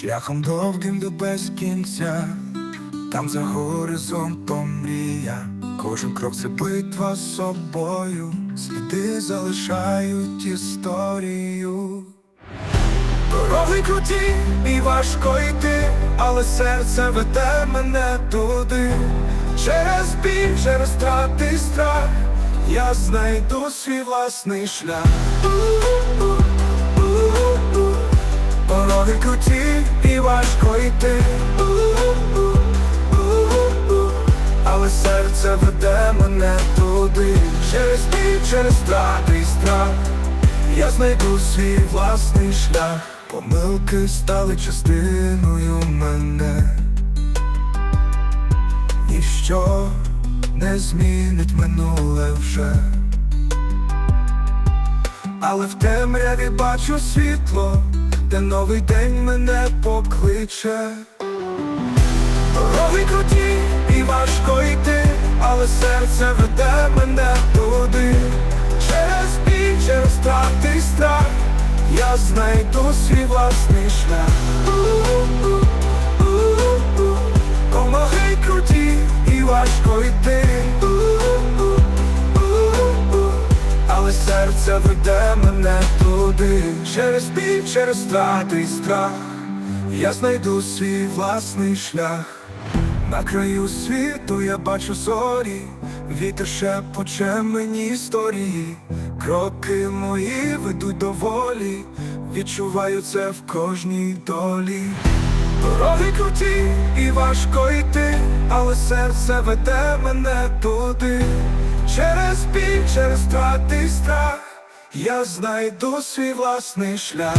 Шляхом довгим до без кінця, там за горизонтом мрія, кожен крок це битва з собою, сліди залишають історію. Дороги круті і важко йти, але серце веде мене туди. Через біль, через страти і страх, я знайду свій власний шлях. Дороги круті і важко йти. Але серце веде мене туди. Через біль, через страти і страх. Я знайду свій власний шлях, помилки стали частиною мене. Ніщо не змінить минуле вже. Але в темряві бачу світло, де новий день мене покличе. Дороги круті і важко йти, але серце веде мене туди. Через біль, через страти і страх, я знайду свій власний шлях. Помоги круті і важко йти. Мене туди. Через біль, через страти страх, я знайду свій власний шлях. На краю світу я бачу зорі, вітер шепоче мені історії, кроки мої ведуть до волі, відчуваю це в кожній долі. Дороги круті і важко йти, але серце веде мене туди. Через біль, через страти страх, я знайду свій власний шлях.